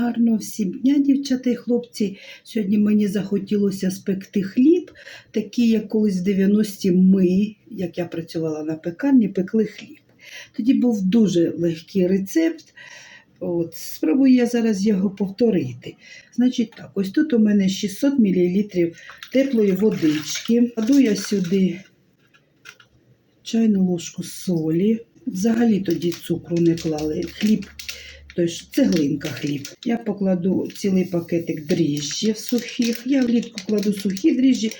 Гарного всім дня, дівчата і хлопці. Сьогодні мені захотілося спекти хліб, такий, як колись в 90-ті ми, як я працювала на пекарні, пекли хліб. Тоді був дуже легкий рецепт. От, спробую я зараз його повторити. Значить так, ось тут у мене 600 мл теплої водички. Кладу я сюди чайну ложку солі. Взагалі тоді цукру не клали. Хліб, тобто цеглинка хліб. Я покладу цілий пакетик дріжджів сухих. Я влітку кладу сухі дріжджі.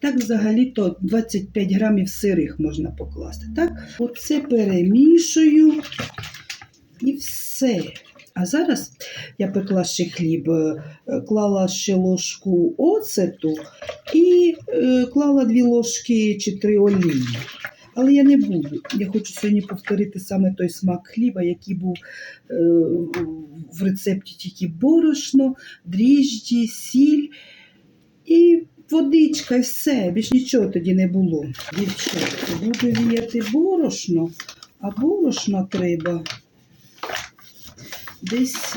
Так взагалі-то 25 грамів сирих можна покласти. Так? Оце перемішую і все. А зараз я пекла ще хліб, е, клала ще ложку оцету і е, клала дві ложки чи три олії. Але я не буду. Я хочу сьогодні повторити саме той смак хліба, який був е, в рецепті тільки борошно, дріжджі, сіль і водичка, і все. Більш нічого тоді не було. Дівчатка, буду віяти борошно, а борошна треба десь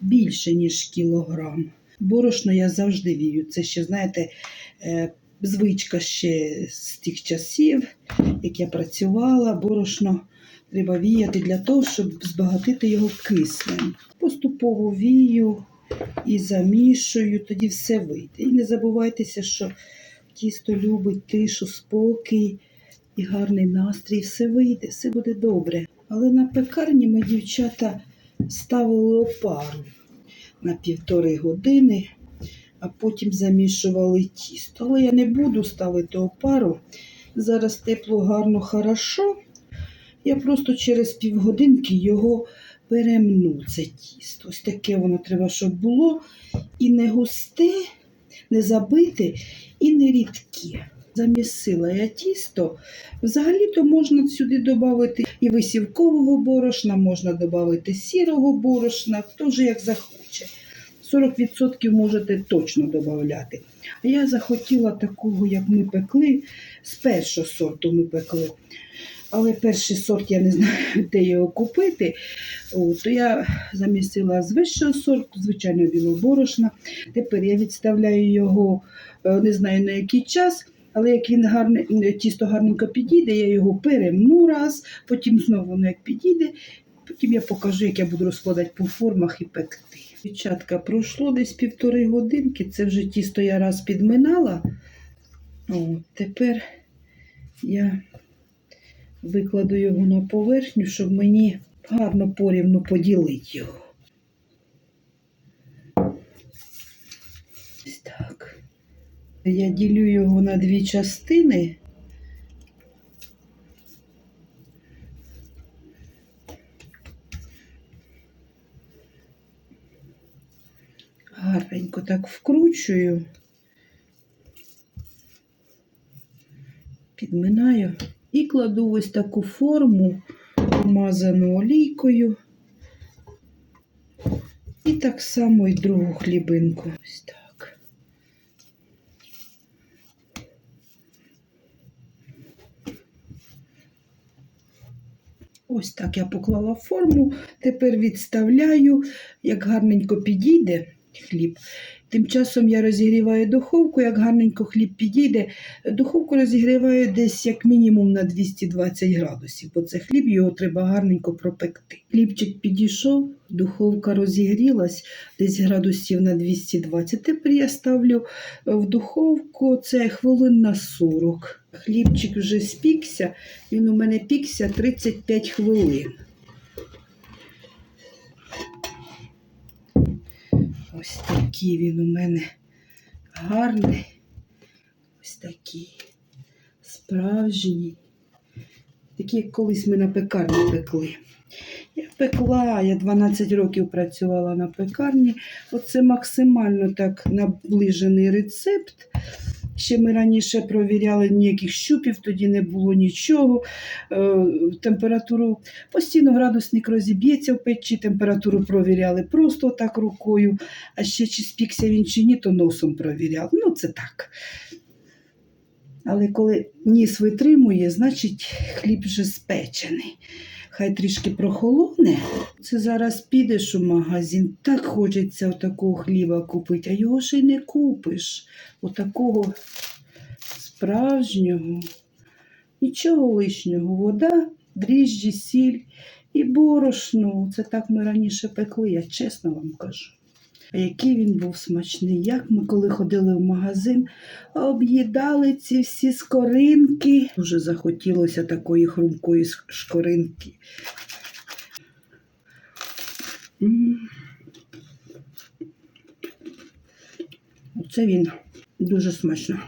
більше, ніж кілограм. Борошно я завжди вію. Це ще, знаєте, е, звичка ще з тих часів, як я працювала, борошно треба віяти для того, щоб збагатити його киснем. Поступово вію і замішую, тоді все вийде. І не забувайтеся, що тісто любить тишу, спокій і гарний настрій. Все вийде, все буде добре. Але на пекарні ми, дівчата, ставили опару на півтори години а потім замішували тісто. Але я не буду ставити опару. Зараз тепло, гарно, хорошо. Я просто через півгодинки його перемну, це тісто. Ось таке воно треба, щоб було і не густе, не забите, і не рідке. Замісила я тісто. Взагалі-то можна сюди додати і висівкового борошна, можна додати сірого борошна, хто вже як захоче. 40% можете точно додати. А я захотіла такого, як ми пекли, з першого сорту ми пекли. Але перший сорт я не знаю, де його купити. О, то я замісила з вищого сорту, звичайно, білого борошна. Тепер я відставляю його, е, не знаю на який час. Але як він гарне, тісто гарненько підійде, я його перемну раз, потім знову воно як підійде, потім я покажу, як я буду розкладати по формах і пекти. Дівчатка, пройшло десь півтори годинки, це вже тісто я раз підминала. О, тепер я викладу його на поверхню, щоб мені гарно порівну поділити його. Ось так. Я ділю його на дві частини. Гарненько так вкручую, підминаю і кладу ось таку форму, помазану олійкою. І так само і другу хлібинку. Ось так. Ось так я поклала форму, тепер відставляю, як гарненько підійде хліб. Тим часом я розігріваю духовку, як гарненько хліб підійде. Духовку розігріваю десь як мінімум на 220 градусів, бо це хліб його треба гарненько пропекти. Хлібчик підійшов, духовка розігрілась десь градусів на 220. Тепер я ставлю в духовку це хвилин на 40. Хлібчик вже спікся, він у мене пікся 35 хвилин. Ось такий він у мене гарний. Ось такий справжній. Такий, як колись ми на пекарні пекли. Я пекла, я 12 років працювала на пекарні. Оце максимально так наближений рецепт. Ще ми раніше провіряли ніяких щупів, тоді не було нічого. Е, температуру постійно градусник розіб'ється в печі, температуру провіряли просто так рукою. А ще чи спікся він чи ні, то носом провіряли. Ну, це так. Але коли ніс витримує, значить хліб вже спечений. Хай трішки прохолоне. Це зараз підеш у магазин, так хочеться отакого хліба купити, а його ще й не купиш. Отакого справжнього. Нічого лишнього. Вода, дріжджі, сіль і борошно. Це так ми раніше пекли, я чесно вам кажу. Який він був смачний. Як ми, коли ходили в магазин, об'їдали ці всі скоринки. Дуже захотілося такої хрумкої шкоринки. Оце він дуже смачно.